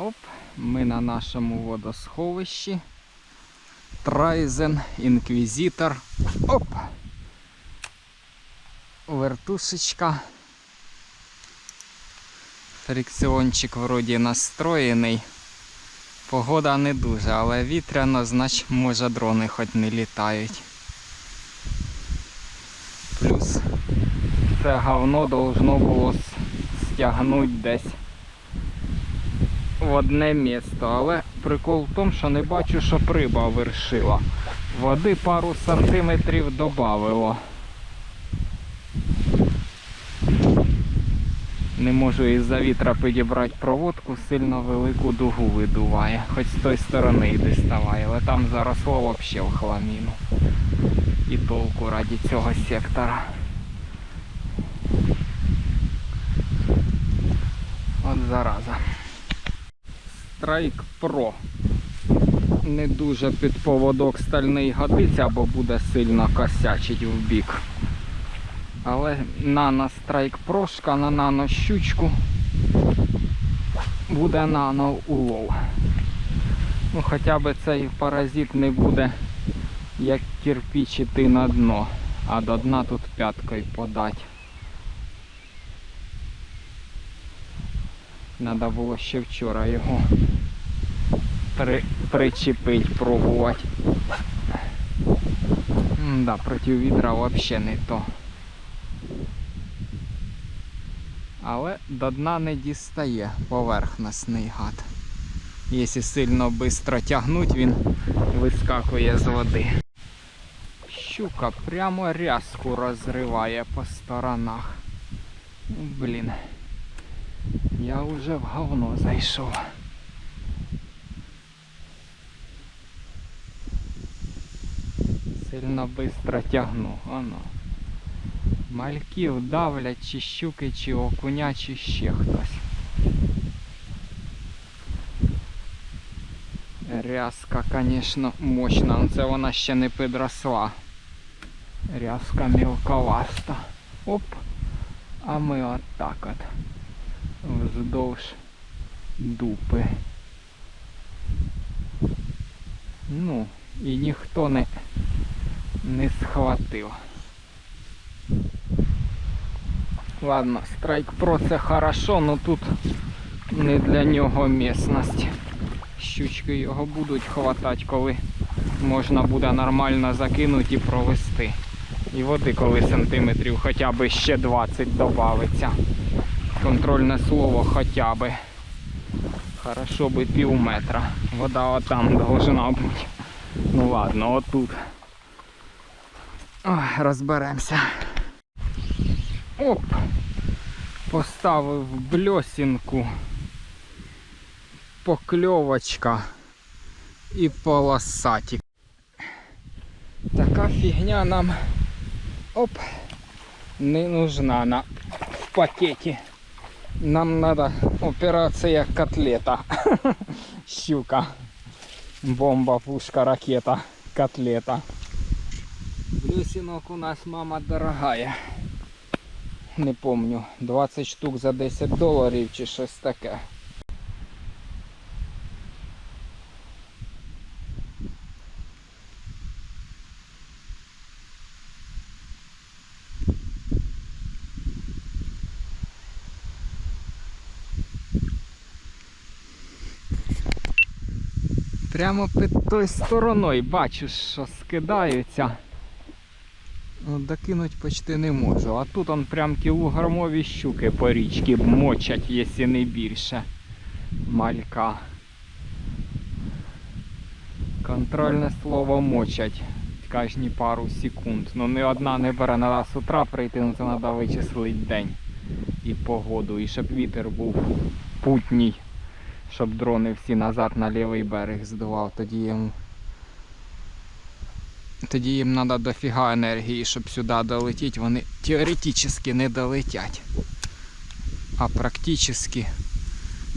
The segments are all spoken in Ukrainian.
Оп, ми на нашому водосховищі. Трайзен, інквізитор. Оп! Вертушечка. Фрикціончик вроді настроєний. Погода не дуже, але вітряно, значить може дрони хоч не літають. Плюс це говно должно було стягнути десь в одне місто. Але прикол в тому, що не бачу, щоб риба вершила. Води пару сантиметрів додавило. Не можу із-за вітра підібрати проводку, сильно велику дугу видуває. Хоч з тої сторони й доставає, але там заросло взагалі в хламіну. І толку раді цього сектора. От зараза. Страйк Pro. Не дуже під поводок стальний годиться, бо буде сильно косячить в бік. Але нано Strike прошка на нано щучку буде нано улов. Ну хоча б цей паразит не буде як кирпіч іти на дно, а до дна тут п'яткою подать. Надо було ще вчора його при, причепить, пробувати. Да, проти вітра взагалі не то. Але до дна не дістає поверхностний гад. Якщо сильно швидко тягнуть, він вискакує з води. Щука прямо рязку розриває по сторонах. Блін. Я вже в говно зайшов. Сильно швидко тягну. Оно. Мальків давлять, чи щуки, чи окуня, чи ще хтось. Рязка, звісно, мощна, але це вона ще не підросла. Рязка мілковаста. Оп. А ми отак от. Вздовж дупи. Ну, і ніхто не, не схватив. Ладно, Strike Pro це хорошо, но тут не для нього місцевість. Щучки його будуть хватати, коли можна буде нормально закинути і провести. І води, коли сантиметрів хоча б ще 20 додається. Контрольне слово хоча б. Хорошо би пів метра. Вода отам должна бути. Ну ладно, отут. Ой, розберемося. Оп! Поставив бльосінку, покльовочка і полосатик. Така фігня нам оп, не нужна на, в пакеті. Нам надо операція котлета. Щука. Бомба, пушка, ракета, котлета. Блюсинок у нас мама дорогая. Не помню, 20 штук за 10 доларів чи щось таке. Прямо під тою стороною бачу, що скидаються. Ну, докинуть почти не можу. А тут он прям кілограмові щуки по річці мочать, якщо не більше. Малька. Контрольне слово мочать кожні пару секунд. Ну не одна не бере, треба з утра прийти, ну це треба вичислити день і погоду. І щоб вітер був путній, щоб дрони всі назад на лівий берег здував, тоді їм тоді їм треба дофіга енергії, щоб сюди долетіти. Вони теоретично не долетять. А практично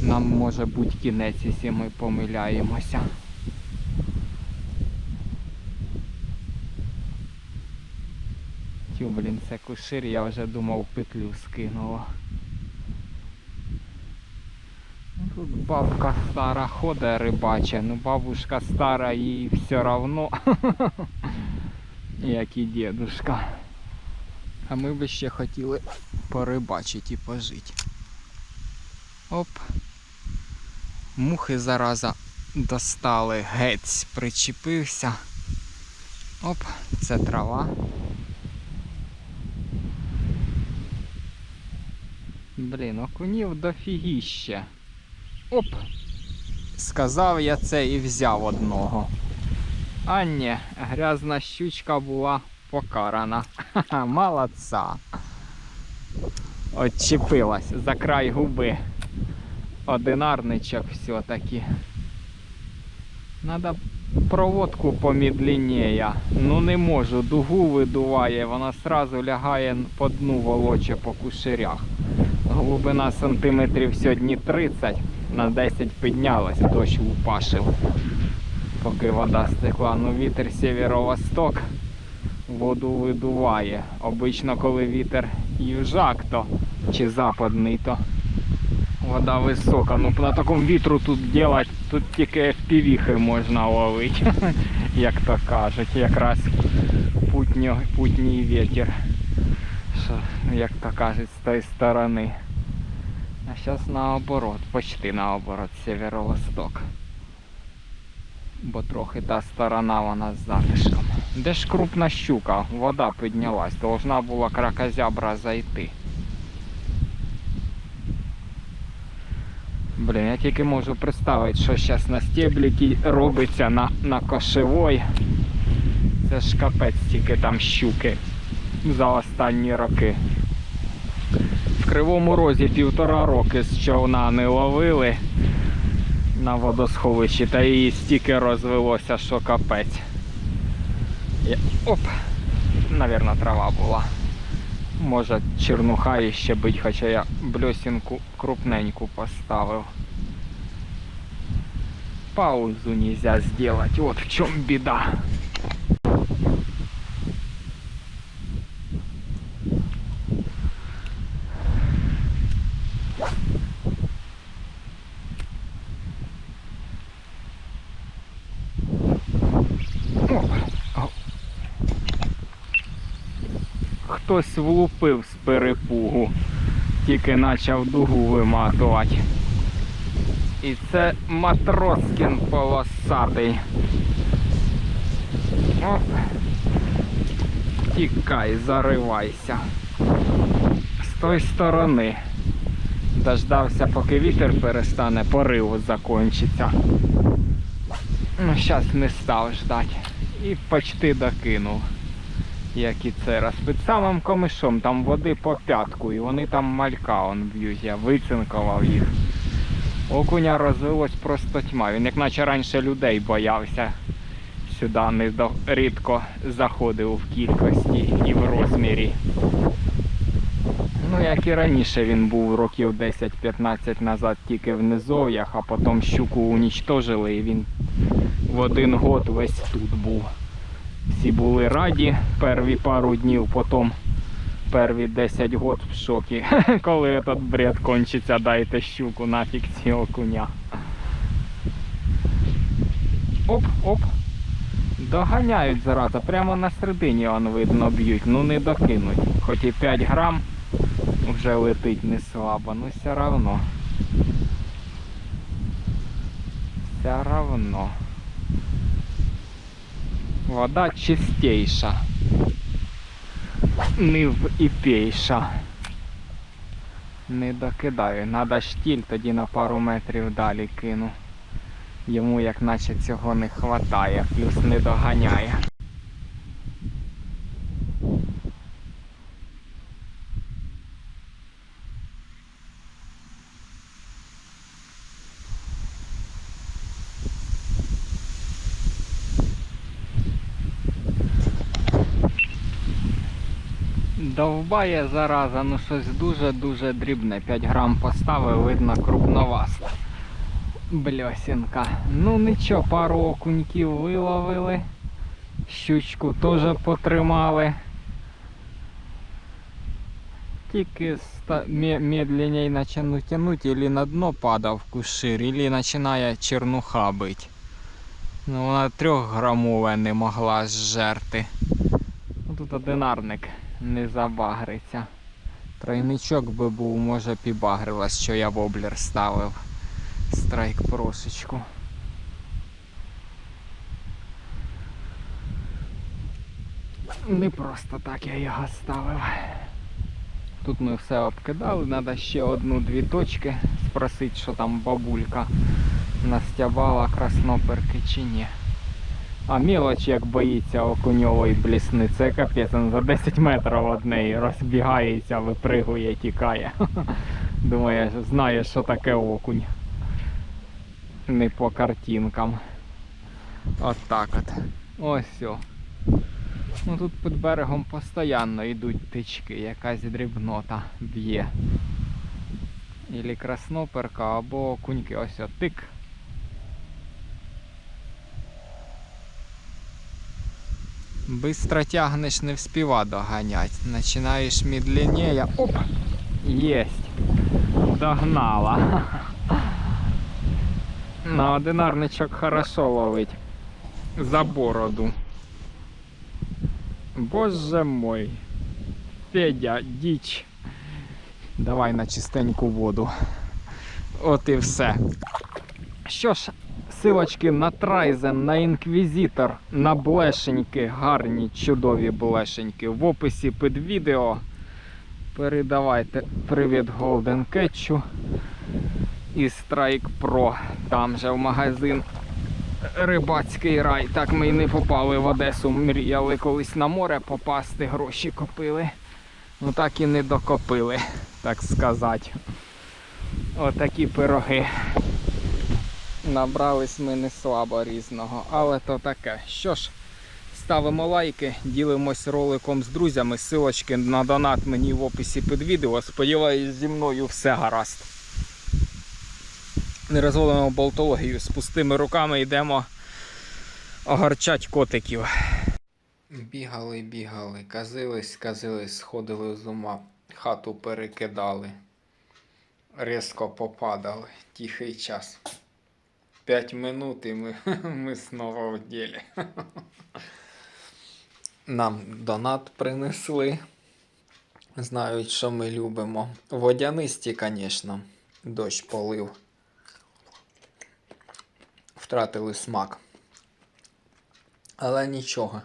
нам може бути кінець, якщо ми помиляємося. Тю, блін, це кушир, я вже думав петлю скинуло. Ну, Тут бабка стара ходить рибаче, ну бабушка стара їй все равно, як і дедушка. А ми би ще хотіли порибачити і пожити. Оп. Мухи зараза достали, гець причепився. Оп, це трава. Блін, окунів дофігіще. Оп! Сказав я це і взяв одного. А ні, грязна щучка була покарана. Ха-ха, молодця. Отчепилась за край губи. Одинарничок все-таки. Надо проводку помідлінніє. Ну не можу, дугу видуває, вона сразу лягає по дну волоче по кушерях. Глибина сантиметрів сьогодні 30, на 10 піднялась, дощ упашив. Поки вода стекла, ну вітер сєвєро-восток воду видуває. Обично, коли вітер южак, то чи западний, то вода висока. Ну на такому вітру тут делать, тут тільки FPV-хи можна ловити, як то кажуть, якраз путній вітер. Що, як то кажуть, з тої сторони. А зараз наоборот, почти наоборот, северо-восток. Бо трохи та сторона вона з затишком. Де ж крупна щука? Вода піднялась, должна була кракозябра зайти. Блін, я тільки можу представити, що зараз на стебліки робиться на, на кошевой. Це ж капець тільки там щуки за останні роки. Кривому Розі півтора роки з човна не ловили на водосховищі, та її стільки розвелося, що капець. Я- Оп! Навірно, трава була. Може чернуха іще бить, хоча я бльосінку крупненьку поставив. Паузу нельзя сделать, вот в чем беда. Оп. О. Хтось влупив з перепугу, тільки почав дугу виматувати. І це Матроскін полосатий. Оп. Тікай, заривайся. З тої сторони. Дождався, поки вітер перестане, порив закінчиться. Ну, зараз не став ждати. І почти докинув. Як і це раз. Під самим комишом там води по п'ятку, і вони там малька он б'ють, я вицинкував їх. Окуня розвилось просто тьма. Він як наче раніше людей боявся. Сюди не до... рідко заходив в кількості і в розмірі. Ну, як і раніше він був років 10-15 назад тільки в низов'ях, а потім щуку унічтожили і він в один год весь тут був. Всі були раді перві пару днів, потім перві 10 год в шокі. Коли этот бред кончиться, дайте щуку нафіг ці окуня. Оп, оп. Доганяють зараза, прямо на середині он видно б'ють, ну не докинуть. Хоч і 5 грам вже летить не слабо, ну все равно. Все равно. Вода чистейша. Нив в пейша. Не докидаю. Надо штіль, тоді на пару метрів далі кину. Йому як наче цього не хватає, плюс не доганяє. Довбає зараза, ну щось дуже-дуже дрібне. 5 грам поставив, видно крупноваста. Бльосінка. Ну нічого, пару окуньків виловили. Щучку теж потримали. тільки ста- ме- медленнее начну тянуть, или на дно падав кушир, или починає чернуха бить. Ну, вона трьохграмове не могла зжерти. Ну, тут одинарник не забагриться. Тройничок би був, може пібагрилась, що я воблер ставив. Страйк прошечку. Не просто так я його ставив. Тут ми все обкидали, треба ще одну-дві точки спросити, що там бабулька настябала красноперки чи ні. А мілоч як боїться окуньової блісни, це капець, він за 10 метрів від неї розбігається, випригує, тікає. Думає, знає, що таке окунь. Не по картинкам. От так от. Ось все. Ну тут під берегом постійно йдуть тички, якась дрібнота б'є. Ілі красноперка, або окуньки ось от тик. Быстро тягнеш, не вспіва доганять. Начинаєш медленнее. Оп! Єсть! Догнала. На одинарничок хорошо ловить. За бороду. Боже мой. Федя, діч. Давай на чистеньку воду. От і все. Що ж, силочки на Трайзен, на Інквізитор, на блешеньки, гарні, чудові блешеньки в описі під відео. Передавайте привіт Golden Кетчу і Strike Pro. Там же в магазин Рибацький рай. Так ми й не попали в Одесу. Мріяли колись на море попасти, гроші копили. Ну так і не докопили, так сказати. Отакі пироги. Набрались ми не слабо різного, але то таке. Що ж, ставимо лайки, ділимось роликом з друзями. Силочки на донат мені в описі під відео. Сподіваюсь, зі мною все гаразд. Не розводимо болтологію. З пустими руками йдемо огорчать котиків. Бігали, бігали, казились, казились, сходили з ума, хату перекидали, різко попадали, тихий час. П'ять минут і ми, ми знову в ділі. Нам донат принесли. Знають, що ми любимо. Водянисті, звісно, дощ полив. Втратили смак. Але нічого.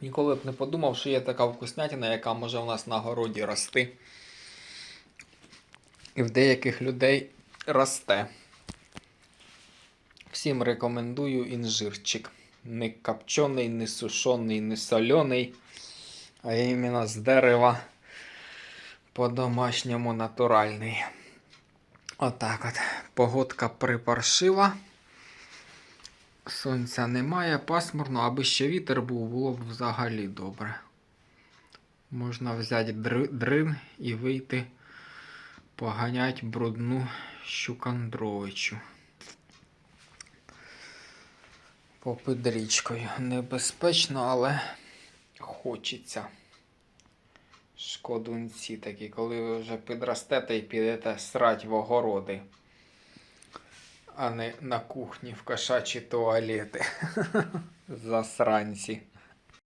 Ніколи б не подумав, що є така вкуснятина, яка може у нас на городі рости. І в деяких людей росте. Всім рекомендую інжирчик. Не копчений, не сушений, не солений, а іменно з дерева по-домашньому натуральний. Отак от. Погодка припаршива. Сонця немає, пасмурно, аби ще вітер був, було б взагалі добре. Можна взяти дрин і вийти поганять брудну щукандровичу. Попід річкою. Небезпечно, але хочеться. Шкодунці такі, коли ви вже підростете і підете срать в огороди, а не на кухні в кошачі туалети. Засранці.